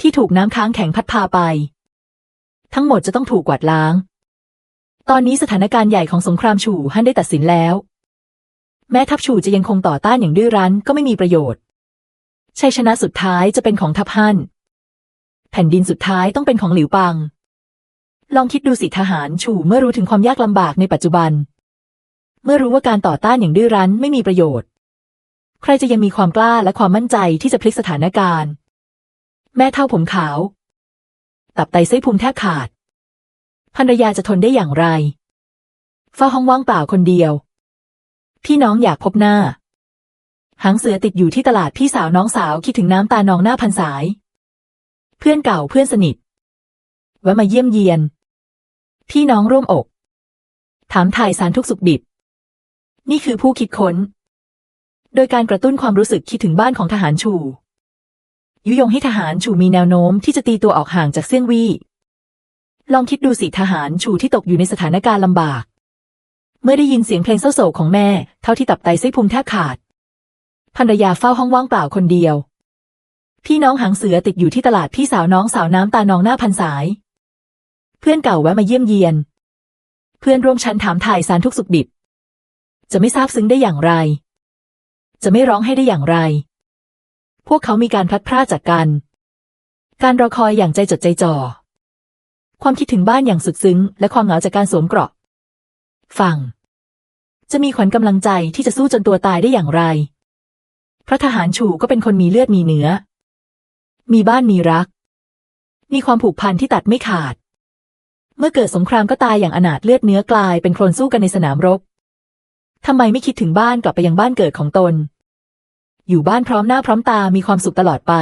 ที่ถูกน้ำค้างแข็งพัดพาไป ทั้งหมดจะต้องถูกกวาดล้าง ตอนนี้สถานการณ์ใหญ่ของสงครามฉู่ฮั่นได้ตัดสินแล้ว แม้ทัพฉู่จะยังคงต่อต้านอย่างดื้อรั้นก็ไม่มีประโยชน์ชัยชนะสุดท้ายจะเป็นของทัพฮั่นแผ่นดินสุดท้ายต้องเป็นของหลิวปัง ลองคิดดูสิทหารฉู่เมื่อรู้ถึงความยากลำบากในปัจจุบัน เมื่อรู้ว่าการต่อต้านอย่างดื้อรั้นไม่มีประโยชน์ ใครจะยังมีความกล้าและความมั่นใจที่จะพลิกสถานการณ์ แม่เท่าผมขาว ตับไตไส้พุงแทบขาดภรรยาจะทนได้อย่างไรเฝ้าห้องว่างเปล่าคนเดียว พี่น้องอยากพบหน้า หางเสือติดอยู่ที่ตลาดพี่สาวน้องสาวคิดถึงน้ำตานองหน้าพันสาย เพื่อนเก่าเพื่อนสนิทแวะมาเยี่ยมเยียน พี่น้องร่วมอก ถามถ่ายสารทุกสุขดิบ นี่คือผู้คิดค้น โดยการกระตุ้นความรู้สึกคิดถึงบ้านของทหารชู ยุยงให้ทหารชูมีแนวโน้มที่จะตีตัวออกห่างจากเซี่ยงวี่ ลองคิดดูสิทหารชูที่ตกอยู่ในสถานการณ์ลำบาก เมื่อได้ยินเสียงเพลงเศร้าโศกของแม่ เท่าที่ตับไตไส้พุงแทบขาดภรรยาเฝ้าห้องว่างเปล่าคนเดียว พี่น้องหางเสือติดอยู่ที่ตลาดพี่สาวน้องสาวน้ำตานองหน้าพันสาย เพื่อนเก่าแวะมาเยี่ยมเยียน เพื่อนร่วมชั้นถามถ่ายสารทุกสุขดิบ จะไม่ทราบซึ้งได้อย่างไร จะไม่ร้องให้ได้อย่างไร พวกเขามีการพลัดพรากจากกัน การรอคอยอย่างใจจดใจจ่อ ความคิดถึงบ้านอย่างสุดซึ้ง และความเหงาจากการสวมเกราะ ฟัง จะมีขวัญกำลังใจที่จะสู้จนตัวตายได้อย่างไร พระทหารฉู่ก็เป็นคนมีเลือดมีเนื้อ มีบ้านมีรัก มีความผูกพันที่ตัดไม่ขาด เมื่อเกิดสงครามก็ตายอย่างอนาถเลือดเนื้อกลายเป็นโคลนสู้กันในสนามรบทำไมไม่คิดถึงบ้านกลับไปยังบ้านเกิดของตน อยู่บ้านพร้อมหน้าพร้อมตามีความสุขตลอดไป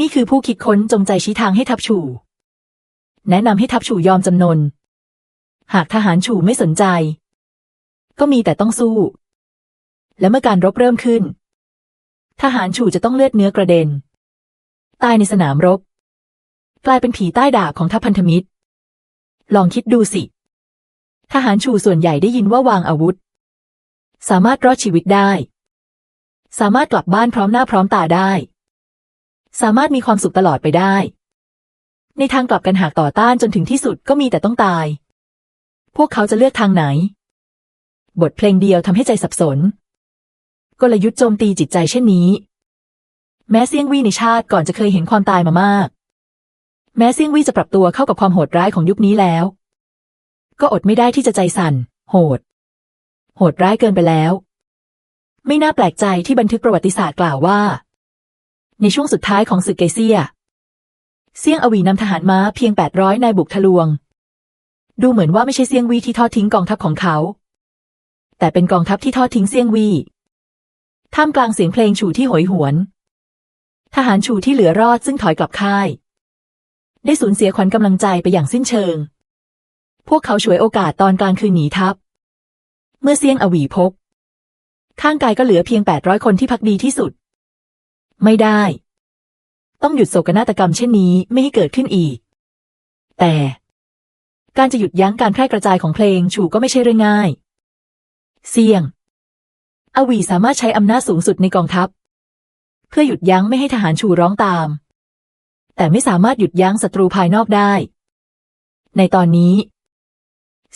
นี่คือผู้คิดค้นจงใจชี้ทางให้ทัพฉู่ แนะนำให้ทัพฉู่ยอมจำนน หากทหารฉู่ไม่สนใจ ก็มีแต่ต้องสู้ และเมื่อการรบเริ่มขึ้น ทหารฉู่จะต้องเลือดเนื้อกระเด็น ตายในสนามรบ กลายเป็นผีใต้ดาบของทัพพันธมิตร ลองคิดดูสิ ทหารฉู่ส่วนใหญ่ได้ยินว่าวางอาวุธ สามารถรอดชีวิตได้ สามารถกลับบ้านพร้อมหน้าพร้อมตาได้ สามารถมีความสุขตลอดไปได้ ในทางกลับกันหากต่อต้านจนถึงที่สุดก็มีแต่ต้องตาย พวกเขาจะเลือกทางไหน บทเพลงเดียวทำให้ใจสับสน กลยุทธ์โจมตีจิตใจเช่นนี้ แม้เซียงวี่ในชาติก่อนจะเคยเห็นความตายมามาก แม้เซียงวี่จะปรับตัวเข้ากับความโหดร้ายของยุคนี้แล้ว ก็อดไม่ได้ที่จะใจสั่น โหด โหดร้ายเกินไปแล้ว ไม่น่าแปลกใจที่บันทึกประวัติศาสตร์กล่าวว่า ในช่วงสุดท้ายของศึกเกเซีย เซียงอวีนำทหารม้าเพียง 800 นายบุกทะลวง ดูเหมือนว่าไม่ใช่เซียงวีที่ทอดทิ้งกองทัพของเขา แต่เป็นกองทัพที่ทอดทิ้งเซียงวีท่ามกลางเสียงเพลงฉู่ที่โหยหวน ทหารฉู่ที่เหลือรอดซึ่งถอยกลับค่าย ได้สูญเสียขวัญกำลังใจไปอย่างสิ้นเชิง พวกเขาฉวยโอกาสตอนกลางคืนหนีทัพ เมื่อเซียงอวีพบ ข้างกายก็เหลือเพียง 800 คนที่พักดีที่สุด ไม่ได้ ต้องหยุดโศกนาฏกรรมเช่นนี้ไม่ให้เกิดขึ้นอีก แต่การจะหยุดยั้งการแพร่กระจายของเพลงฉูก็ไม่ใช่เรื่องง่ายเซียง อวีสามารถใช้อำนาจสูงสุดในกองทัพ เพื่อหยุดยั้งไม่ให้ทหารฉูร้องตาม แต่ไม่สามารถหยุดยั้งศัตรูภายนอกได้ ในตอนนี้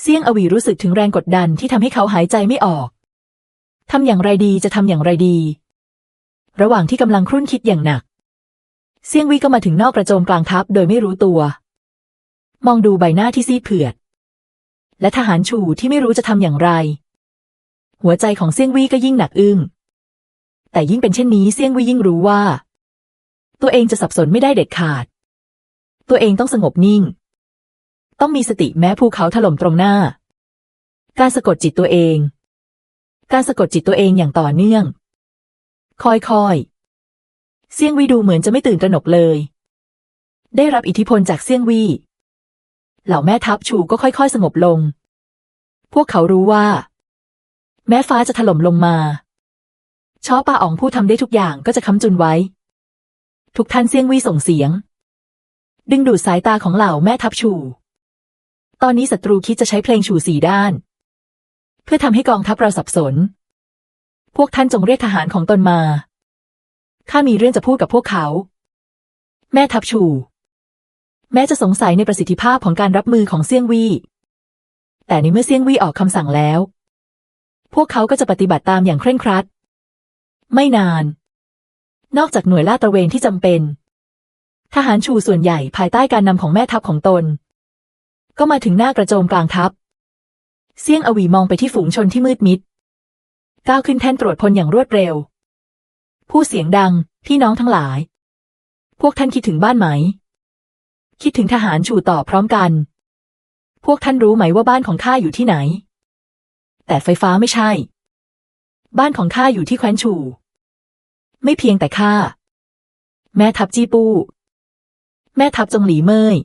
เซี่ยงอวีรู้สึกถึงแรงกดดันที่ทำให้เขาหายใจไม่ออก ทำอย่างไรดีจะทำอย่างไรดี ระหว่างที่กำลังครุ่นคิดอย่างหนัก เซี่ยงวีก็มาถึงนอกกระโจมกลางทัพโดยไม่รู้ตัว มองดูใบหน้าที่ซีดเผือด และทหารฉู่ที่ไม่รู้จะทำอย่างไร หัวใจของเซี่ยงวีก็ยิ่งหนักอึ้ง แต่ยิ่งเป็นเช่นนี้เซี่ยงวียิ่งรู้ว่า ตัวเองจะสับสนไม่ได้เด็ดขาด ตัวเองต้องสงบนิ่ง ต้องมีสติแม้ภูเขาถล่มตรงหน้า การสะกดจิตตัวเอง การสะกดจิตตัวเองอย่างต่อเนื่องค่อยๆเซี่ยงวีดูเหมือนจะไม่ตื่นตระหนกเลย ได้รับอิทธิพลจากเซี่ยงวีเหล่าแม่ทัพชูก็ค่อยๆ สงบลง พวกเขารู้ว่า แม้ฟ้าจะถล่มลงมาช้อปาอ๋องผู้ทำได้ทุกอย่างก็จะค้ำจุนไว้ ทุกท่านเซี่ยงวีส่งเสียง ดึงดูดสายตาของเหล่าแม่ทัพชู ตอนนี้ศัตรูคิดจะใช้เพลงฉู่สี่ด้าน พื่อทำให้กองทัพเราสับสน พวกท่านจงเรียกทหารของตนมา ข้ามีเรื่องจะพูดกับพวกเขา แม่ทัพชู แม้จะสงสัยในประสิทธิภาพของการรับมือของเซี่ยงวี่ แต่ในเมื่อเซี่ยงวี่ออกคำสั่งแล้ว พวกเขาก็จะปฏิบัติตามอย่างเคร่งครัด ไม่นาน นอกจากหน่วยลาดตระเวนที่จำเป็น ทหารชูส่วนใหญ่ภายใต้การนำของแม่ทัพของตน ก็มาถึงหน้ากระโจมกลางทัพ เซี่ยงอวีมองไปที่ฝูงชนที่มืดมิด ก้าวขึ้นแท่นตรวจพลอย่างรวดเร็ว ผู้เสียงดัง พี่น้องทั้งหลาย พวกท่านคิดถึงบ้านไหม คิดถึงทหารชูต่อพร้อมกัน พวกท่านรู้ไหมว่าบ้านของข้าอยู่ที่ไหน แต่ไฟฟ้าไม่ใช่ บ้านของข้าอยู่ที่แคว้นชู ไม่เพียงแต่ข้า แม่ทัพจีปู แม่ทัพจงหลีเมย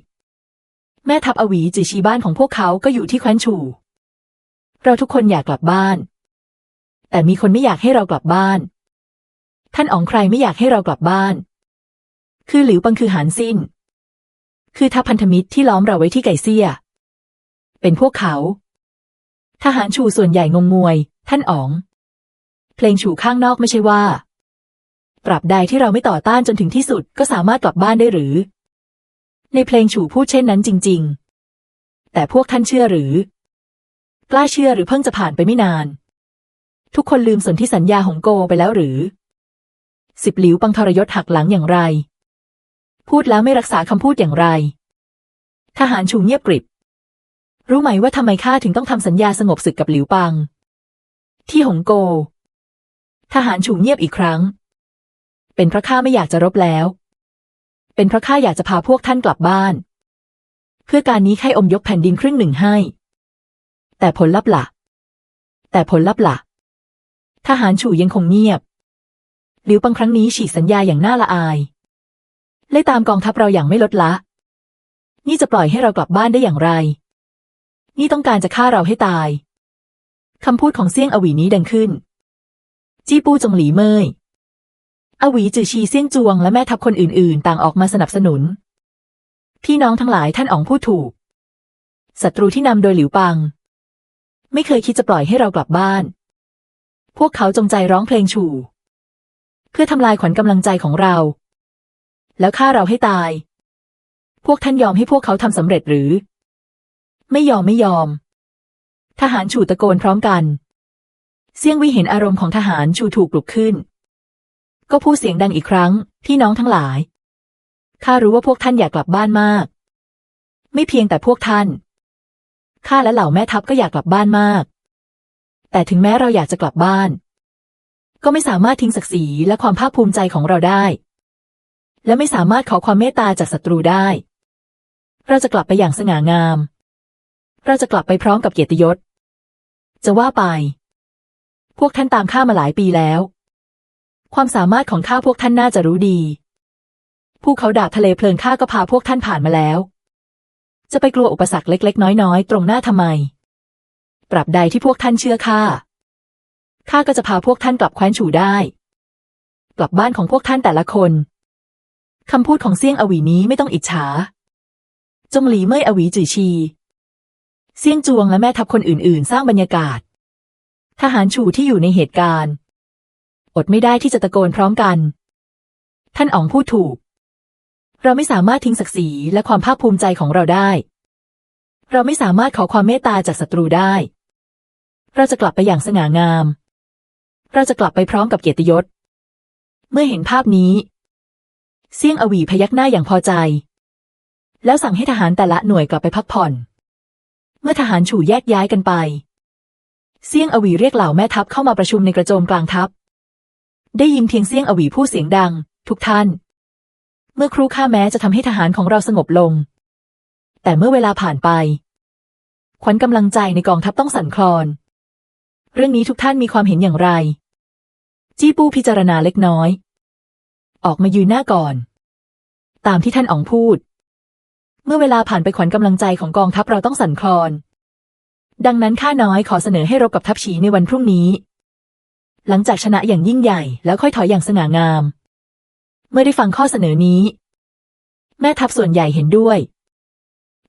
แม่ทัพอวีจือชีบ้านของพวกเขาก็อยู่ที่แคว้นชู เราทุกคนอยากกลับบ้าน แต่มีคนไม่อยากให้เรากลับบ้าน ท่านอ๋องใครไม่อยากให้เรากลับบ้าน คือหลิวปังคือหานสิ้น คือทัพพันธมิตรที่ล้อมเราไว้ที่ไก่เซี่ย เป็นพวกเขา ทหารชูส่วนใหญ่งงงวย ท่านอ๋อง เพลงฉูข้างนอกไม่ใช่ว่าตราบใดที่เราไม่ต่อต้านจนถึงที่สุดก็สามารถกลับบ้านได้หรือ ในเพลงฉูพูดเช่นนั้นจริง ๆ แต่พวกท่านเชื่อหรือ กล้าเชื่อหรือเพิ่งจะผ่านไปไม่นาน ทุกคนลืมสนธิสัญญาของโกไปแล้วหรือ สิบหลิวปังทรยศหักหลังอย่างไร พูดแล้วไม่รักษาคำพูดอย่างไร ทหารชูเงียบกริบ รู้ไหมว่าทำไมข้าถึงต้องทำสัญญาสงบศึกกับหลิวปัง ที่หงโก ทหารชูเงียบอีกครั้ง เป็นเพราะข้าไม่อยากจะรบแล้ว เป็นเพราะข้าอยากจะพาพวกท่านกลับบ้าน เพื่อการนี้ใครอมยกแผ่นดินครึ่งหนึ่งให้ แต่ผลลัพธ์ละ่ะ แต่ผลลัพธ์ละ่ะ ทหารฉู่ยังคงเงียบ หลิวปังครั้งนี้ฉีกสัญญาอย่างน่าละอายไล่ตามกองทัพเราอย่างไม่ลดละ นี่จะปล่อยให้เรากลับบ้านได้อย่างไร นี่ต้องการจะฆ่าเราให้ตาย คำพูดของเซี่ยงอวีนี้ดังขึ้น จี้ปู้จงหลีเมยอวีจือชีเซี่ยงจวงและแม่ทัพคนอื่น ๆ ต่างออกมาสนับสนุน พี่น้องทั้งหลายท่านอ๋องพูดถูกศัตรูที่นำโดยหลิวปัง ไม่เคยคิดจะปล่อยให้เรากลับบ้าน พวกเขาจงใจร้องเพลงฉู่เพื่อทำลายขวัญกำลังใจของเรา แล้วฆ่าเราให้ตาย พวกท่านยอมให้พวกเขาทำสำเร็จหรือ ไม่ยอมไม่ยอม ทหารฉู่ตะโกนพร้อมกัน เซียงวิเห็นอารมณ์ของทหารฉู่ถูกปลุกขึ้น ก็พูดเสียงดังอีกครั้ง พี่น้องทั้งหลาย ข้ารู้ว่าพวกท่านอยากกลับบ้านมาก ไม่เพียงแต่พวกท่าน ข้าและเหล่าแม่ทัพก็อยากกลับบ้านมาก แต่ถึงแม้เราอยากจะกลับบ้าน ก็ไม่สามารถทิ้งศักดิ์ศรีและความภาคภูมิใจของเราได้ และไม่สามารถขอความเมตตาจากศัตรูได้ เราจะกลับไปอย่างสง่างาม เราจะกลับไปพร้อมกับเกียรติยศ จะว่าไป พวกท่านตามข้ามาหลายปีแล้ว ความสามารถของข้าพวกท่านน่าจะรู้ดีภูเขาดาบทะเลเพลิงข้าก็พาพวกท่านผ่านมาแล้ว จะไปกลัวอุปสรรคเล็ก ๆ น้อย ๆ ตรงหน้าทำไม ปรับใดที่พวกท่านเชื่อข้า ข้าก็จะพาพวกท่านกลับแคว้นฉูได้ กลับบ้านของพวกท่านแต่ละคน คำพูดของเซี่ยงอวีนี้ไม่ต้องอิจฉา จงหลีเมยอวีจือชี เซี่ยงจวงและแม่ทัพคนอื่น ๆ สร้างบรรยากาศ ทหารฉูที่อยู่ในเหตุการณ์ อดไม่ได้ที่จะตะโกนพร้อมกัน ท่านอ๋องพูดถูก เราไม่สามารถทิ้งศักดิ์ศรีและความภาคภูมิใจของเราได้ เราไม่สามารถขอความเมตตาจากศัตรูได้ เราจะกลับไปอย่างสง่างาม เราจะกลับไปพร้อมกับเกียรติยศ เมื่อเห็นภาพนี้ เซี่ยงอวีพยักหน้าอย่างพอใจ แล้วสั่งให้ทหารแต่ละหน่วยกลับไปพักผ่อน เมื่อทหารฉู่แยกย้ายกันไป เซี่ยงอวีเรียกเหล่าแม่ทัพเข้ามาประชุมในกระโจมกลางทัพ ได้ยินเพียงเซี่ยงอวีพูดเสียงดัง ทุกท่าน เมื่อครู่ข้าแม้จะทำให้ทหารของเราสงบลง แต่เมื่อเวลาผ่านไป ขวัญกำลังใจในกองทัพต้องสั่นคลอน เรื่องนี้ทุกท่านมีความเห็นอย่างไร จี้ปู้พิจารณาเล็กน้อย ออกมายืนหน้าก่อน ตามที่ท่านอ๋องพูด เมื่อเวลาผ่านไปขวัญกำลังใจของกองทัพเราต้องสั่นคลอน ดังนั้นข้าน้อยขอเสนอให้รบกับทัพฉีในวันพรุ่งนี้ หลังจากชนะอย่างยิ่งใหญ่แล้วค่อยถอยอย่างสง่างาม เมื่อได้ฟังข้อเสนอนี้ แม่ทัพส่วนใหญ่เห็นด้วย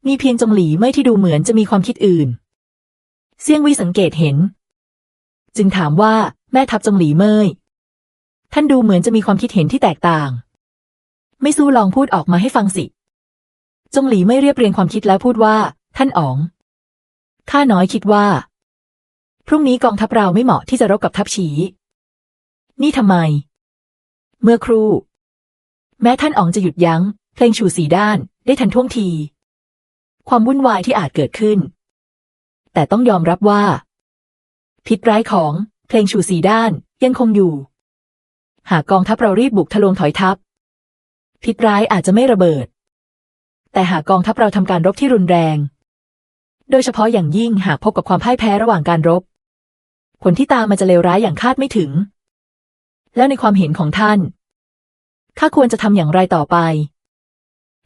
มีเพียงจงหลีไม่ที่ดูเหมือนจะมีความคิดอื่น เซี่ยงวีสังเกตเห็น จึงถามว่าแม่ทัพจงหลีเมยท่านดูเหมือนจะมีความคิดเห็นที่แตกต่าง ไม่สู้ลองพูดออกมาให้ฟังสิ จงหลีไม่เรียบเรียงความคิดแล้วพูดว่า ท่านอ๋อง ข้าน้อยคิดว่า พรุ่งนี้กองทัพเราไม่เหมาะที่จะรบกับทัพฉี นี่ทำไม เมื่อครู่ แม้ท่านอ๋องจะหยุดยั้ง เพลงชูสีด้านได้ทันท่วงที ความวุ่นวายที่อาจเกิดขึ้น แต่ต้องยอมรับว่า พิษร้ายของเพลงชูสีด้านยังคงอยู่ หากกองทัพเรารีบบุกทะลวงถอยทัพ พิษร้ายอาจจะไม่ระเบิด แต่หากกองทัพเราทำการรบที่รุนแรง โดยเฉพาะอย่างยิ่งหากพบกับความพ่ายแพ้ระหว่างการรบ ผลที่ตามมาจะเลวร้ายอย่างคาดไม่ถึง แล้วในความเห็นของท่าน ข้าควรจะทำอย่างไรต่อไป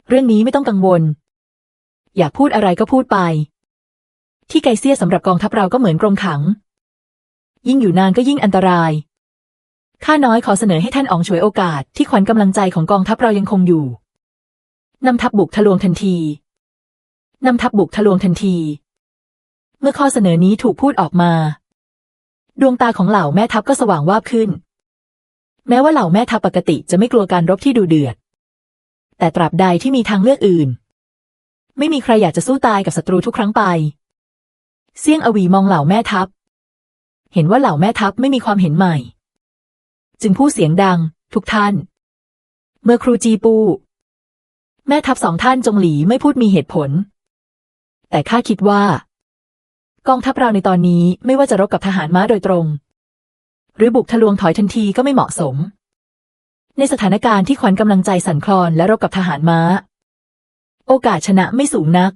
เรื่องนี้ไม่ต้องกังวล อยากพูดอะไรก็พูดไป ที่ไกเซียสำหรับกองทัพเราก็เหมือนกรงขัง ยิ่งอยู่นานก็ยิ่งอันตราย ข้าน้อยขอเสนอให้ท่านอองฉวยโอกาสที่ขวัญกำลังใจของกองทัพเรายังคงอยู่นำทัพบุกทะลวงทันที นำทัพบุกทะลวงทันที เมื่อข้อเสนอนี้ถูกพูดออกมา ดวงตาของเหล่าแม่ทัพก็สว่างวาบขึ้น แม้ว่าเหล่าแม่ทัพปกติจะไม่กลัวการรบที่ดูเดือด แต่ตราบใดที่มีทางเลือกอื่น ไม่มีใครอยากจะสู้ตายกับศัตรูทุกครั้งไป เซี่ยงอวีมองเหล่าแม่ทัพ เห็นว่าเหล่าแม่ทัพไม่มีความเห็นใหม่ จึงพูดเสียงดัง ทุกท่าน เมื่อครูจีปู แม่ทัพสองท่านจงหลีไม่พูดมีเหตุผล แต่ข้าคิดว่า กองทัพเราในตอนนี้ไม่ว่าจะรบกับทหารม้าโดยตรง หรือบุกทะลวงถอยทันทีก็ไม่เหมาะสม ในสถานการณ์ที่ขวัญกำลังใจสั่นคลอนและรบกับทหารม้า โอกาสชนะไม่สูงนัก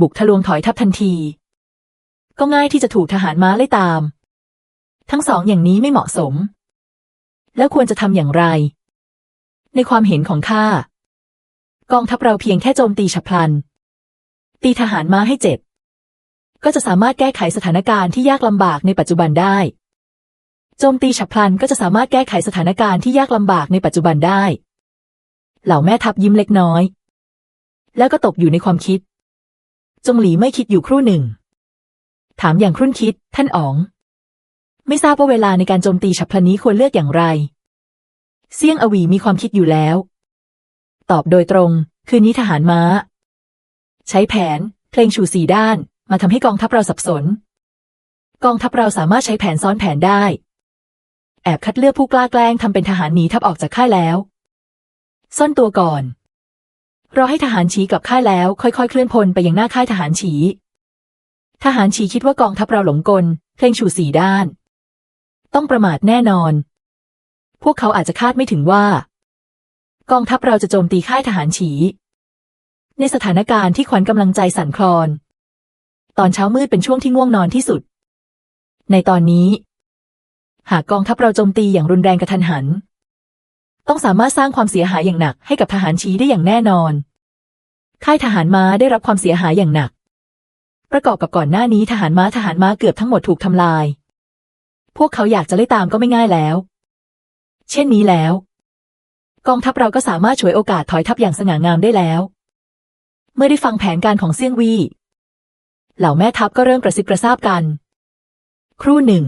บุกทะลวงถอยทัพทันที ก็ง่ายที่จะถูกทหารม้าไล่ตาม ทั้งสองอย่างนี้ไม่เหมาะสม แล้วควรจะทำอย่างไร ในความเห็นของข้ากองทัพเราเพียงแค่โจมตีฉับพลัน ตีทหารม้าให้เจ็บ ก็จะสามารถแก้ไขสถานการณ์ที่ยากลำบากในปัจจุบันได้ โจมตีฉับพลันก็จะสามารถแก้ไขสถานการณ์ที่ยากลำบากในปัจจุบันได้ เหล่าแม่ทัพยิ้มเล็กน้อย แล้วก็ตกอยู่ในความคิด จงหลีไม่คิดอยู่ครู่หนึ่ง ถามอย่างครุ่นคิด ท่านอ๋อง ไม่ทราบว่าเวลาในการโจมตีฉับพลันนี้ควรเลือกอย่างไร เซี่ยงอวีมีความคิดอยู่แล้ว ตอบโดยตรง คืนนี้ทหารม้า ใช้แผน เพลงชูสีด้าน มาทำให้กองทัพเราสับสน กองทัพเราสามารถใช้แผนซ้อนแผนได้ แอบคัดเลือกผู้กล้าแกล้งทำเป็นทหารหนีทัพออกจากค่ายแล้ว ซ่อนตัวก่อน รอให้ทหารฉีกลับค่ายแล้วค่อยๆ เคลื่อนพลไปยังหน้าค่ายทหารฉี ทหารฉีคิดว่ากองทัพเราหลงกล เพลงชูสีด้าน ต้องประมาทแน่นอน พวกเขาอาจจะคาดไม่ถึงว่า กองทัพเราจะโจมตีค่ายทหารฉี ในสถานการณ์ที่ขวัญกำลังใจสั่นคลอน ตอนเช้ามืดเป็นช่วงที่ง่วงนอนที่สุด ในตอนนี้ หากกองทัพเราโจมตีอย่างรุนแรงกระทันหัน ต้องสามารถสร้างความเสียหายอย่างหนักให้กับทหารชีได้อย่างแน่นอน ค่ายทหารม้าได้รับความเสียหายอย่างหนัก ประกอบกับก่อนหน้านี้ทหารม้าทหารม้าเกือบทั้งหมดถูกทำลาย พวกเขาอยากจะไล่ตามก็ไม่ง่ายแล้ว เช่นนี้แล้ว กองทัพเราก็สามารถฉวยโอกาสถอยทัพอย่างสง่างามได้แล้ว เมื่อได้ฟังแผนการของเซี่ยงวีเหล่าแม่ทัพก็เริ่มกระซิบกระซาบกัน ครู่หนึ่ง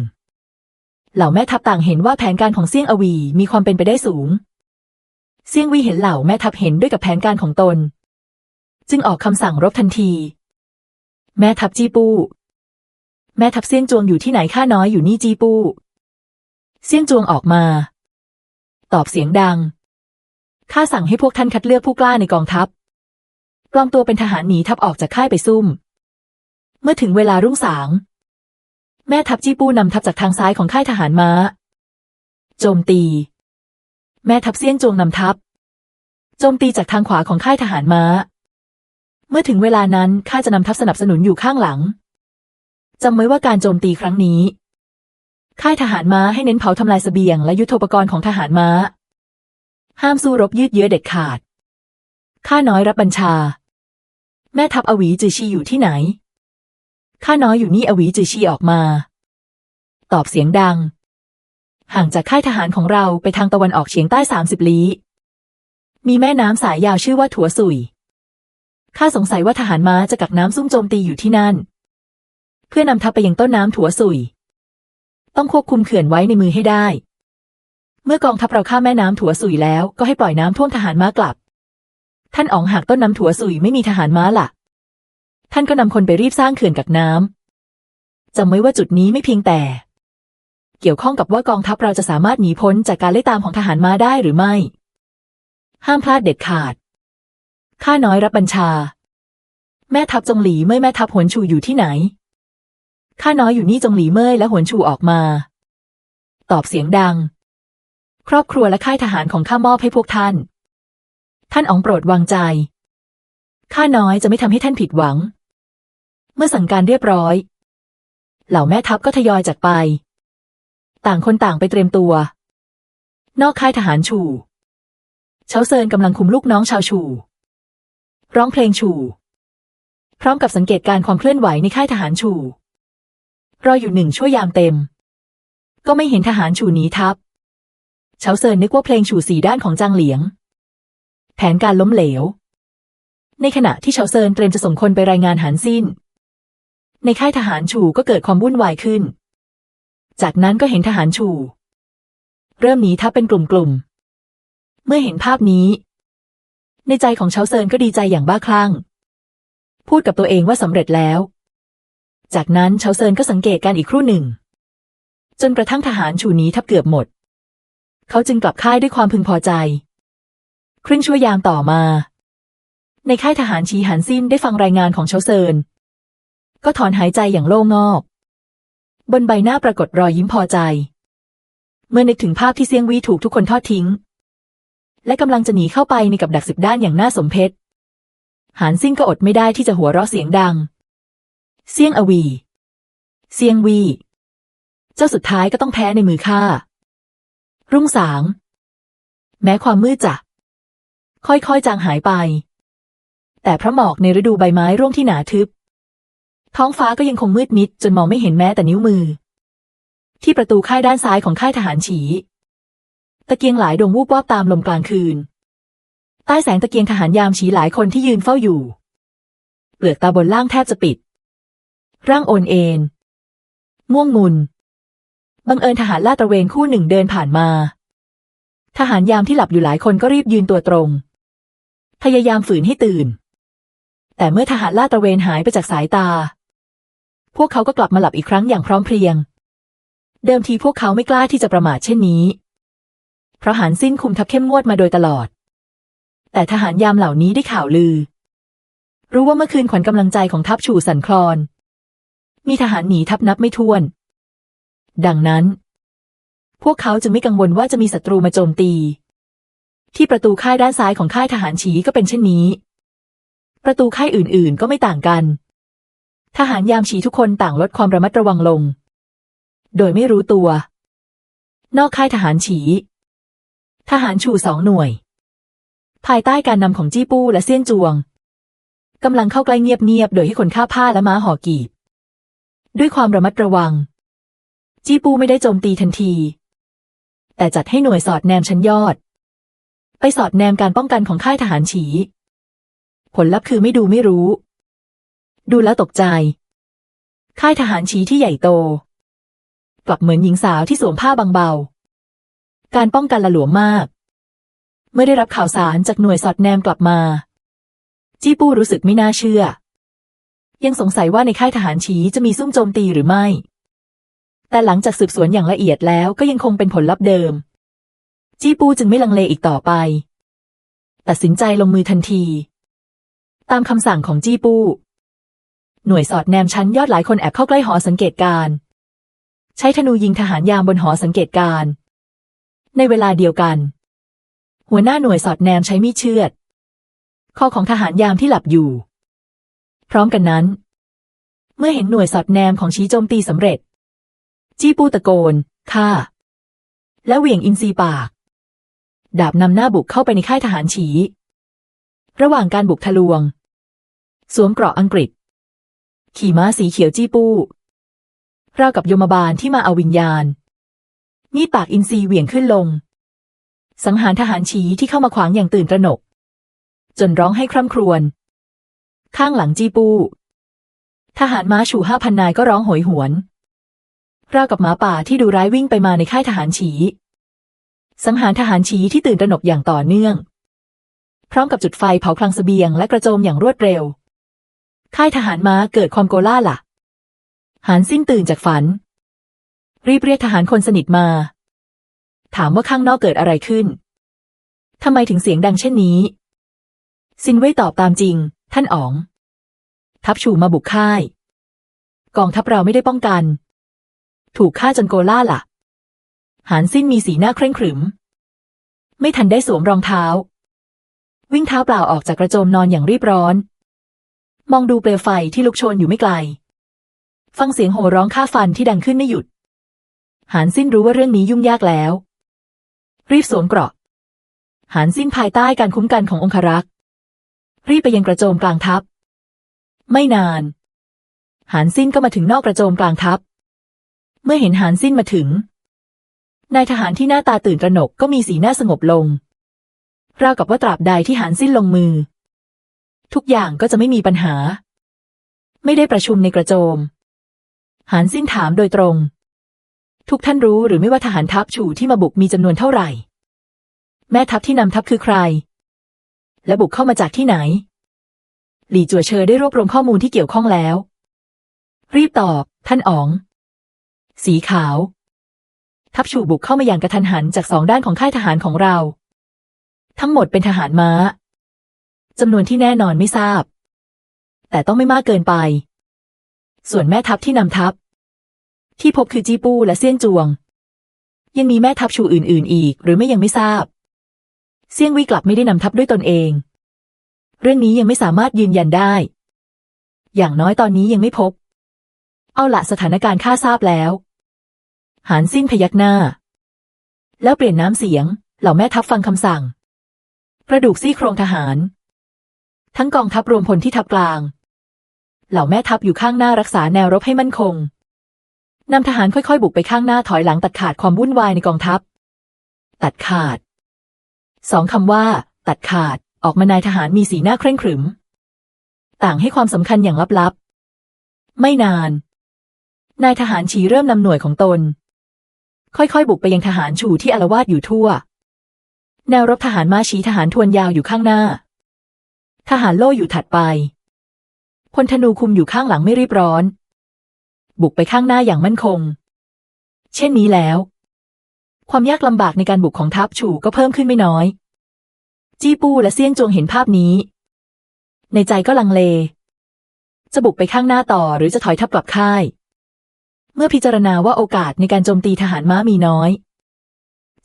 เหล่าแม่ทัพต่างเห็นว่าแผนการของเซี่ยงอวีมีความเป็นไปได้สูง เซี่ยงวีเห็นเหล่าแม่ทัพเห็นด้วยกับแผนการของตน จึงออกคำสั่งรบทันที แม่ทัพจีปู้ แม่ทัพเซี่ยงจวงอยู่ที่ไหนข้าน้อยอยู่นี่จีปู้ เซี่ยงจวงออกมา ตอบเสียงดังข้าสั่งให้พวกท่านคัดเลือกผู้กล้าในกองทัพปลอมตัวเป็นทหารหนีทัพออกจากค่ายไปซุ่ม เมื่อถึงเวลารุ่งสาง แม่ทัพจี้ปูนำทัพจากทางซ้ายของค่ายทหารม้า โจมตี แม่ทัพเซี่ยงจวงนำทัพ โจมตีจากทางขวาของค่ายทหารม้า เมื่อถึงเวลานั้นข้าจะนำทัพสนับสนุนอยู่ข้างหลังจำไว้ว่าการโจมตีครั้งนี้ ค่ายทหารม้าให้เน้นเผาทำลายเสบียงและยุทโธปกรณ์ของทหารม้า ห้ามสู้รบยืดเยื้อเด็ดขาด ข้าน้อยรับบัญชา แม่ทัพอวีจือชีอยู่ที่ไหน ข้าน้อยอยู่นี่อวีจือชีออกมา ตอบเสียงดัง ห่างจากค่ายทหารของเราไปทางตะวันออกเฉียงใต้สามสิบลี้ มีแม่น้ำสายยาวชื่อว่าถัวสุยข้าสงสัยว่าทหารม้าจะกักน้ำซุ่มโจมตีอยู่ที่นั่น เพื่อนำทัพไปยังต้นน้ำถัวสุย ต้องควบคุมเขื่อนไว้ในมือให้ได้ เมื่อกองทัพเราข้ามแม่น้ำถัวสุยแล้วก็ให้ปล่อยน้ำท่วมทหารม้ากลับ ท่านอ๋องหากต้นน้ำถัวสุยไม่มีทหารม้าล่ะ ท่านก็นำคนไปรีบสร้างเขื่อนกักน้ำจำไว้ว่าจุดนี้ไม่เพียงแต่ เกี่ยวข้องกับว่ากองทัพเราจะสามารถหนีพ้นจากการไล่ตามของทหารมาได้หรือไม่ ห้ามพลาดเด็ดขาด ข้าน้อยรับบัญชา แม่ทัพจงหลีเมื่อแม่ทัพหวนชูอยู่ที่ไหน ข้าน้อยอยู่นี่จงหลีเมื่อและหวนชูออกมา ตอบเสียงดัง ครอบครัวและค่ายทหารของข้ามอบให้พวกท่าน ท่านอ๋องโปรดวางใจ ข้าน้อยจะไม่ทำให้ท่านผิดหวัง เมื่อสั่งการเรียบร้อย เหล่าแม่ทัพก็ทยอยจากไป ต่างคนต่างไปเตรียมตัว นอกค่ายทหารชูเชาเซินกำลังคุมลูกน้องชาวชู ร้องเพลงชู พร้อมกับสังเกตการความเคลื่อนไหวในค่ายทหารชู รออยู่หนึ่งชั่วยามเต็ม ก็ไม่เห็นทหารชูหนีทัพเฉาเซินนึกว่าเพลงฉู่สีด้านของจางเหลียง แผนการล้มเหลว ในขณะที่เฉาเซินเตรียมจะส่งคนไปรายงานหานสิ้น ในค่ายทหารฉู่ก็เกิดความวุ่นวายขึ้น จากนั้นก็เห็นทหารฉู่เริ่มหนีทัพเป็นกลุ่มๆ เมื่อเห็นภาพนี้ ในใจของเฉาเซินก็ดีใจอย่างบ้าคลั่ง พูดกับตัวเองว่าสำเร็จแล้ว จากนั้นเฉาเซินก็สังเกตการอีกครู่หนึ่ง จนกระทั่งทหารฉู่หนีทัพเกือบหมด เขาจึงกลับค่ายด้วยความพึงพอใจ ครึ่งชั่วยามต่อมา ในค่ายทหารชีหันซินได้ฟังรายงานของเชาเซิน ก็ถอนหายใจอย่างโล่งอก บนใบหน้าปรากฏรอยยิ้มพอใจ เมื่อนึกถึงภาพที่เซียงวีถูกทุกคนทอดทิ้ง และกำลังจะหนีเข้าไปในกับดักสิบด้านอย่างน่าสมเพชหานซินก็อดไม่ได้ที่จะหัวเราะเสียงดัง เซียงอวี เซียงวี เจ้าสุดท้ายก็ต้องแพ้ในมือข้า รุ่งสาง แม้ความมืดจะค่อยๆจางหายไป แต่พระหมอกในฤดูใบไม้ร่วงที่หนาทึบ ท้องฟ้าก็ยังคงมืดมิดจนมองไม่เห็นแม้แต่นิ้วมือ ที่ประตูค่ายด้านซ้ายของค่ายทหารฉี ตะเกียงหลายดวงวูบวาบตามลมกลางคืน ใต้แสงตะเกียงทหารยามฉีหลายคนที่ยืนเฝ้าอยู่เปลือกตาบนล่างแทบจะปิด ร่างโอนเอ็นง่วงงุน บังเอิญทหารลาดตระเวนคู่หนึ่งเดินผ่านมา ทหารยามที่หลับอยู่หลายคนก็รีบยืนตัวตรง พยายามฝืนให้ตื่น แต่เมื่อทหารลาดตระเวนหายไปจากสายตา พวกเขาก็กลับมาหลับอีกครั้งอย่างพร้อมเพรียง เดิมทีพวกเขาไม่กล้าที่จะประมาทเช่นนี้ เพราะหารสิ้นคุมทัพเข้มงวดมาโดยตลอด แต่ทหารยามเหล่านี้ได้ข่าวลือ รู้ว่าเมื่อคืนขวัญกำลังใจของทัพฉูสันคลอน มีทหารหนีทัพนับไม่ถ้วน ดังนั้น พวกเขาจึงไม่กังวลว่าจะมีศัตรูมาโจมตี ที่ประตูค่ายด้านซ้ายของค่ายทหารฉีก็เป็นเช่นนี้ ประตูค่ายอื่นๆ ก็ไม่ต่างกัน ทหารยามฉีทุกคนต่างลดความระมัดระวังลง โดยไม่รู้ตัว นอกค่ายทหารฉี ทหารฉู่สองหน่วย ภายใต้การนำของจี้ปู้และเซียนจวงกำลังเข้าใกล้เงียบๆ โดยให้คนฆ่าผ้าและม้าห่อกีบ ด้วยความระมัดระวัง จี้ปูไม่ได้โจมตีทันที แต่จัดให้หน่วยสอดแนมชั้นยอด ไปสอดแนมการป้องกันของค่ายทหารฉี ผลลัพธ์คือไม่ดูไม่รู้ ดูแล้วตกใจ ค่ายทหารฉีที่ใหญ่โต กลับเหมือนหญิงสาวที่สวมผ้าบางเบา การป้องกันละหลวมมาก เมื่อได้รับข่าวสารจากหน่วยสอดแนมกลับมา จี้ปู้รู้สึกไม่น่าเชื่อ ยังสงสัยว่าในค่ายทหารฉีจะมีซุ่มโจมตีหรือไม่ แต่หลังจากสืบสวนอย่างละเอียดแล้วก็ยังคงเป็นผลลัพธ์เดิม จี้ปู้จึงไม่ลังเลอีกต่อไป ตัดสินใจลงมือทันที ตามคำสั่งของจี้ปู้ หน่วยสอดแนมชั้นยอดหลายคนแอบเข้าใกล้หอสังเกตการ ใช้ธนูยิงทหารยามบนหอสังเกตการ ในเวลาเดียวกัน หัวหน้าหน่วยสอดแนมใช้มีดเชือดคอของทหารยามที่หลับอยู่ พร้อมกันนั้น เมื่อเห็นหน่วยสอดแนมของชี้โจมตีสำเร็จ จี้ปูตะโกนฆ่า และเหวี่ยงอินทรีปาก ดาบนำหน้าบุกเข้าไปในค่ายทหารฉี ระหว่างการบุกทะลวง สวมเกราะอังกฤษ ขี่ม้าสีเขียวจี้ปู้ราวกับโยมบาลที่มาเอาวิญญาณมีดปากอินทรีเหวี่ยงขึ้นลง สังหารทหารฉีที่เข้ามาขวางอย่างตื่นตระหนก จนร้องให้คร่ำครวญ ข้างหลังจี้ปู้ ทหารม้าฉู่ห้าพันนายก็ร้องโหยหวน ราวกับหมาป่าที่ดูร้ายวิ่งไปมาในค่ายทหารฉี สังหารทหารชีที่ตื่นตระหนกอย่างต่อเนื่อง พร้อมกับจุดไฟเผาคลังเสบียงและกระโจมอย่างรวดเร็ว ค่ายทหารม้าเกิดความโกล่าล่ะ หานสิ้นตื่นจากฝัน รีบเรียกทหารคนสนิทมา ถามว่าข้างนอกเกิดอะไรขึ้นทำไมถึงเสียงดังเช่นนี้ ซินเว่ยตอบตามจริง ท่านอ๋อง ทัพฉูมาบุกค่าย กองทัพเราไม่ได้ป้องกัน ถูกฆ่าจนโกล่าล่ะ หานสิ้นมีสีหน้าเคร่งขรึม ไม่ทันได้สวมรองเท้า วิ่งเท้าเปล่าออกจากกระโจมนอนอย่างรีบร้อน มองดูเปลวไฟที่ลุกโชนอยู่ไม่ไกล ฟังเสียงโห่ร้องฆ่าฟันที่ดังขึ้นไม่หยุด หานสิ้นรู้ว่าเรื่องนี้ยุ่งยากแล้ว รีบสวมเกราะ หานสิ้นภายใต้การคุ้มกันขององครักษ์รีบไปยังกระโจมกลางทัพ ไม่นาน หานสิ้นก็มาถึงนอกกระโจมกลางทัพ เมื่อเห็นหานสิ้นมาถึง นายทหารที่หน้าตาตื่นตระหนกก็มีสีหน้าสงบลงราวกับว่าตราบใดที่หานสิ้นลงมือ ทุกอย่างก็จะไม่มีปัญหา ไม่ได้ประชุมในกระโจม หานสิ้นถามโดยตรง ทุกท่านรู้หรือไม่ว่าทหารทัพฉู่ที่มาบุกมีจำนวนเท่าไหร่ แม่ทัพที่นำทัพคือใคร และบุกเข้ามาจากที่ไหน หลี่จัวเชอได้รวบรวมข้อมูลที่เกี่ยวข้องแล้ว รีบตอบ ท่านอ๋อง สีขาว ทัพฉู่บุกเข้ามาอย่างกระทันหันจากสองด้านของค่ายทหารของเรา ทั้งหมดเป็นทหารม้า จำนวนที่แน่นอนไม่ทราบ แต่ต้องไม่มากเกินไป ส่วนแม่ทัพที่นำทัพ ที่พบคือจีปูและเซียนจวง ยังมีแม่ทัพชูอื่น ๆ อีก หรือไม่ยังไม่ทราบ เซียงวิกลับไม่ได้นำทัพด้วยตนเอง เรื่องนี้ยังไม่สามารถยืนยันได้ อย่างน้อยตอนนี้ยังไม่พบ เอาละสถานการณ์ข้าทราบแล้วหานสิ้นพยักหน้า แล้วเปลี่ยนน้ำเสียง เหล่าแม่ทัพฟังคำสั่ง กระดูกซี่โครงทหาร ทั้งกองทัพรวมพลที่ทัพกลาง เหล่าแม่ทัพอยู่ข้างหน้ารักษาแนวรบให้มั่นคงนำทหารค่อยๆ บุกไปข้างหน้าถอยหลังตัดขาดความวุ่นวายในกองทัพ ตัดขาด สองคำว่า ตัดขาด ออกมานายทหารมีสีหน้าเคร่งขรึม ต่างให้ความสำคัญอย่างลับๆ ไม่นาน นายทหารฉีเริ่มนำหน่วยของตน ค่อยๆ บุกไปยังทหารฉูที่อารวาสอยู่ทั่ว แนวรบทหารมาชีทหารทวนยาวอยู่ข้างหน้า ทหารโล่อยู่ถัดไปพลธนูคุมอยู่ข้างหลังไม่รีบร้อน บุกไปข้างหน้าอย่างมั่นคง เช่นนี้แล้ว ความยากลำบากในการบุกของทัพฉู่ก็เพิ่มขึ้นไม่น้อย จี้ปูและเซียงจวงเห็นภาพนี้ ในใจก็ลังเล จะบุกไปข้างหน้าต่อหรือจะถอยทัพกลับค่าย เมื่อพิจารณาว่าโอกาสในการโจมตีทหารม้ามีน้อย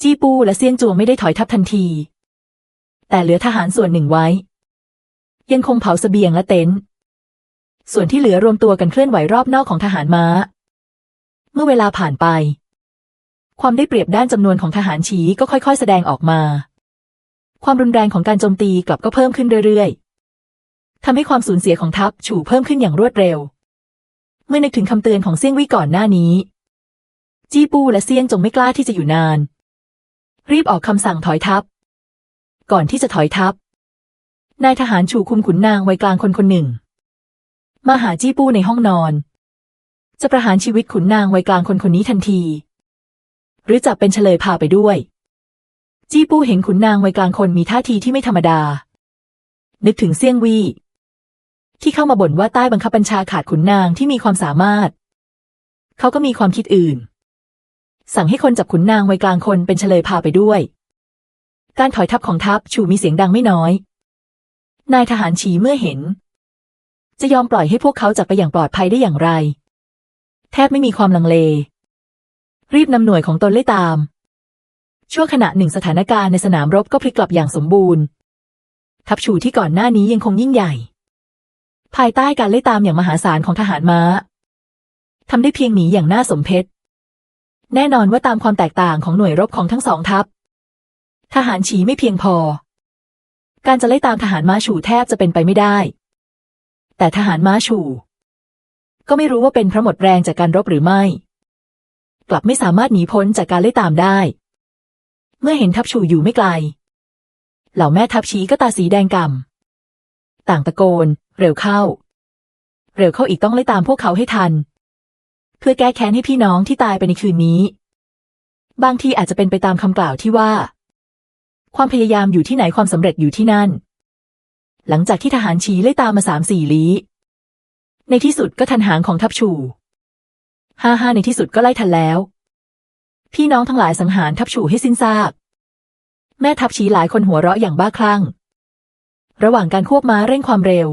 จี้ปูและเซียงจวงไม่ได้ถอยทัพทันที แต่เหลือทหารส่วนหนึ่งไว้ ยังคงเผาเสบียงและเต็นท์ส่วนที่เหลือรวมตัวกันเคลื่อนไหวรอบนอกของทหารม้า เมื่อเวลาผ่านไป ความได้เปรียบด้านจำนวนของทหารฉีก็ค่อย ๆ แสดงออกมา ความรุนแรงของการโจมตีกลับก็เพิ่มขึ้นเรื่อยๆทำให้ความสูญเสียของทัพฉู่เพิ่มขึ้นอย่างรวดเร็ว เมื่อนึกถึงคำเตือนของเซี่ยงวี่ก่อนหน้านี้ จี้ปูและเซี่ยงจงไม่กล้าที่จะอยู่นาน รีบออกคำสั่งถอยทัพ ก่อนที่จะถอยทัพ นายทหารฉู่คุมขุนนางวัยกลางคนคนหนึ่ง มาหาจี้ปู้ในห้องนอน จะประหารชีวิตขุนนางวัยกลางคนคนนี้ทันที หรือจะเป็นเฉลยพาไปด้วย จี้ปู้เห็นขุนนางวัยกลางคนมีท่าทีที่ไม่ธรรมดา นึกถึงเซี่ยงวี่ที่เข้ามาบ่นว่าใต้บังคับบัญชาขาดขุนนางที่มีความสามารถ เขาก็มีความคิดอื่น สั่งให้คนจับขุนนางไวัยกลางคนเป็นเฉลยพาไปด้วย การถอยทัพของทัพชูมีเสียงดังไม่น้อย นายทหารฉีเมื่อเห็น จะยอมปล่อยให้พวกเขาจับไปอย่างปลอดภัยได้อย่างไร แทบไม่มีความลังเล รีบนำหน่วยของตนไล่ตาม ชั่วขณะหนึ่งสถานการณ์ในสนามรบก็พลิกกลับอย่างสมบูรณ์ ทัพฉูที่ก่อนหน้านี้ยังคงยิ่งใหญ่ ภายใต้การไล่ตามอย่างมหาศาลของทหารม้าทำได้เพียงหนีอย่างน่าสมเพชแน่นอนว่าตามความแตกต่างของหน่วยรบของทั้งสองทัพ ทหารฉีไม่เพียงพอ การจะไล่ตามทหารม้าฉู่แทบจะเป็นไปไม่ได้ แต่ทหารม้าฉู่ ก็ไม่รู้ว่าเป็นเพราะหมดแรงจากการรบหรือไม่ กลับไม่สามารถหนีพ้นจากการไล่ตามได้ เมื่อเห็นทัพฉู่อยู่ไม่ไกล เหล่าแม่ทัพชี้ก็ตาสีแดงก่ำต่างตะโกน เร็วเข้า เร็วเข้าอีกต้องไล่ตามพวกเขาให้ทัน เพื่อแก้แค้นให้พี่น้องที่ตายไปในคืนนี้ บางทีอาจจะเป็นไปตามคำกล่าวที่ว่า ความพยายามอยู่ที่ไหนความสำเร็จอยู่ที่นั่น หลังจากที่ทหารชีไล่ตามมาสามสี่ลี้ ในที่สุดก็ทันหางของทัพชูห้าห้าในที่สุดก็ไล่ทันแล้ว พี่น้องทั้งหลายสังหารทัพชูให้สิ้นซาก แม่ทัพชีหลายคนหัวเราะอย่างบ้าคลั่ง ระหว่างการควบม้าเร่งความเร็ว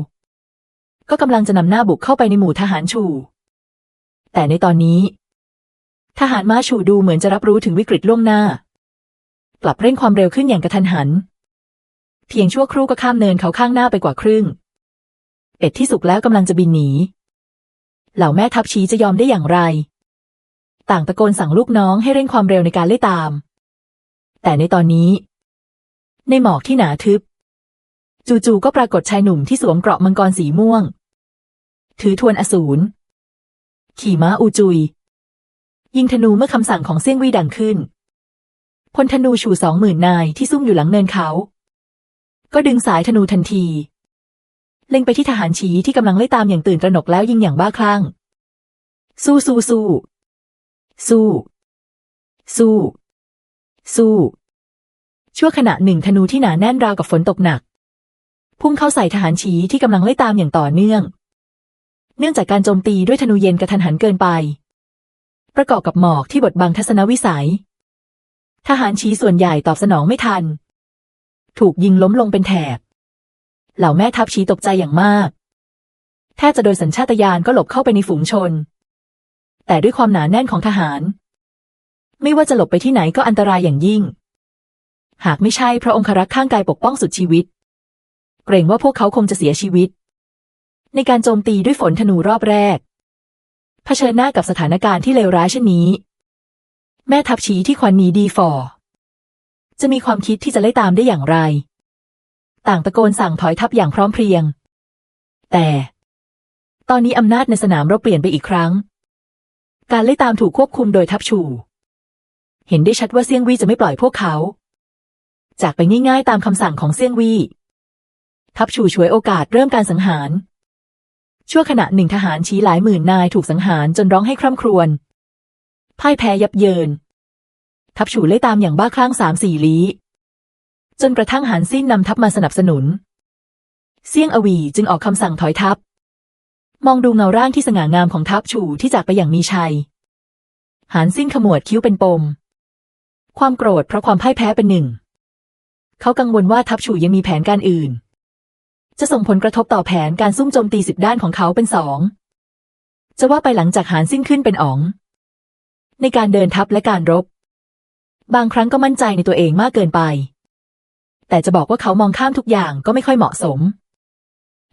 ก็กำลังจะนำหน้าบุกเข้าไปในหมู่ทหารชู แต่ในตอนนี้ ทหารม้าชูดูเหมือนจะรับรู้ถึงวิกฤตล่วงหน้า กลับเร่งความเร็วขึ้นอย่างกระทันหัน เพียงชั่วครู่ก็ข้ามเนินเขาข้างหน้าไปกว่าครึ่ง เป็ดที่สุกแล้วกำลังจะบินหนี เหล่าแม่ทัพชี้จะยอมได้อย่างไร ต่างตะโกนสั่งลูกน้องให้เร่งความเร็วในการไล่ตาม แต่ในตอนนี้ ในหมอกที่หนาทึบ จู่ๆก็ปรากฏชายหนุ่มที่สวมเกราะมังกรสีม่วง ถือทวนอสูรขี่ม้าอูจุย ยิงธนูเมื่อคำสั่งของเซี่ยงวี่ดังขึ้น พลธนูชูสองหมื่นนายที่ซุ่มอยู่หลังเนินเขา ก็ดึงสายธนูทันที เล็งไปที่ทหารชีที่กำลังไล่ตามอย่างตื่นตระหนกแล้วยิงอย่างบ้าคลั่ง สู้สู้สู้สู้ สู้ สู้ชั่วขณะหนึ่งธนูที่หนาแน่นราวกับฝนตกหนัก พุ่งเข้าใส่ทหารชีที่กำลังไล่ตามอย่างต่อเนื่อง เนื่องจากการโจมตีด้วยธนูเย็นกระทันหันเกินไป ประกอบกับหมอกที่บดบังทัศนวิสัย ทหารชี้ส่วนใหญ่ตอบสนองไม่ทัน ถูกยิงล้มลงเป็นแถบ เหล่าแม่ทัพชี้ตกใจอย่างมาก แทบจะโดยสัญชาตญาณก็หลบเข้าไปในฝูงชน แต่ด้วยความหนาแน่นของทหาร ไม่ว่าจะหลบไปที่ไหนก็อันตรายอย่างยิ่ง หากไม่ใช่พระองครักษ์ข้างกายปกป้องสุดชีวิต เกรงว่าพวกเขาคงจะเสียชีวิต ในการโจมตีด้วยฝนธนูรอบแรกเผชิญหน้ากับสถานการณ์ที่เลวร้ายเช่นนี้ แม่ทัพชีที่ควันหนีดีฟอร์จะมีความคิดที่จะไล่ตามได้อย่างไร ต่างตะโกนสั่งถอยทัพอย่างพร้อมเพรียง แต่ ตอนนี้อำนาจในสนามเรบเปลี่ยนไปอีกครั้ง การไล่ตามถูกควบคุมโดยทัพชู เห็นได้ชัดว่าเซี่ยงวีจะไม่ปล่อยพวกเขา จากไปง่ายๆตามคำสั่งของเซี่ยงวีทัพชูฉวยโอกาสเริ่มการสังหาร ชั่วขณะหนึ่งทหารชี้หลายหมื่นนายถูกสังหารจนร้องให้คร่ำครวญ พ่ายแพ้ยับเยิน ทัพฉูไล่ตามอย่างบ้าคลั่งสามสี่ลี้ จนกระทั่งหานสิ้นนำทัพมาสนับสนุน เซี่ยงอวีจึงออกคำสั่งถอยทัพ มองดูเงาร่างที่สง่างามของทัพฉูที่จากไปอย่างมีชัย หานสิ้นขมวดคิ้วเป็นปม ความโกรธเพราะความพ่ายแพ้เป็นหนึ่ง เขากังวลว่าทัพฉูยังมีแผนการอื่น จะส่งผลกระทบต่อแผนการซุ่มโจมตีสิบด้านของเขาเป็นสองจะว่าไปหลังจากหานสิ้นขึ้นเป็นอ๋อง ในการเดินทัพและการรบ บางครั้งก็มั่นใจในตัวเองมากเกินไป แต่จะบอกว่าเขามองข้ามทุกอย่างก็ไม่ค่อยเหมาะสม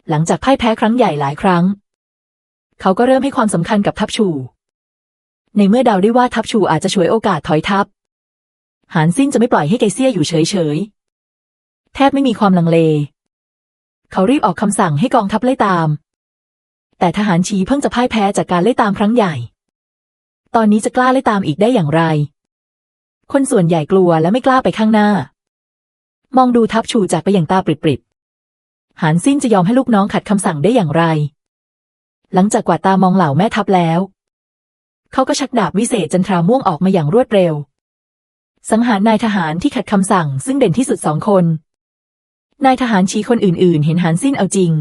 หลังจากพ่ายแพ้ครั้งใหญ่หลายครั้ง เขาก็เริ่มให้ความสำคัญกับทัพชู ในเมื่อเดาได้ว่าทัพชูอาจจะฉวยโอกาสถอยทัพ หานสิ้นจะไม่ปล่อยให้ไกเซียอยู่เฉยๆ แทบไม่มีความลังเล เขารีบออกคำสั่งให้กองทัพไล่ตาม แต่ทหารชีเพิ่งจะพ่ายแพ้จากการไล่ตามครั้งใหญ่ ตอนนี้จะกล้าไล่ตามอีกได้อย่างไร คนส่วนใหญ่กลัวและไม่กล้าไปข้างหน้า มองดูทัพชูจากไปอย่างตาปริบๆหานสิ้นจะยอมให้ลูกน้องขัดคำสั่งได้อย่างไร หลังจากกวาดตามองเหล่าแม่ทัพแล้ว เขาก็ชักดาบวิเศษจันทราม่วงออกมาอย่างรวดเร็ว สังหารนายทหารที่ขัดคำสั่งซึ่งเด่นที่สุดสองคน นายทหารชี้คนอื่นๆ เห็นหานสิ้นเอาจริง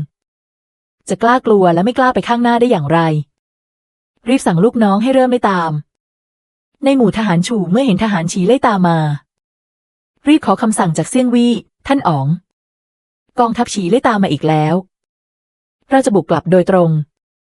จะกล้ากลัวและไม่กล้าไปข้างหน้าได้อย่างไร รีบสั่งลูกน้องให้เริ่มไล่ตาม ในหมู่ทหารชูเมื่อเห็นทหารฉีไล่ตามมา รีบขอคำสั่งจากเซี่ยงวี่ท่านอ๋อง กองทัพฉีไล่ตามมาอีกแล้ว เราจะบุกกลับโดยตรง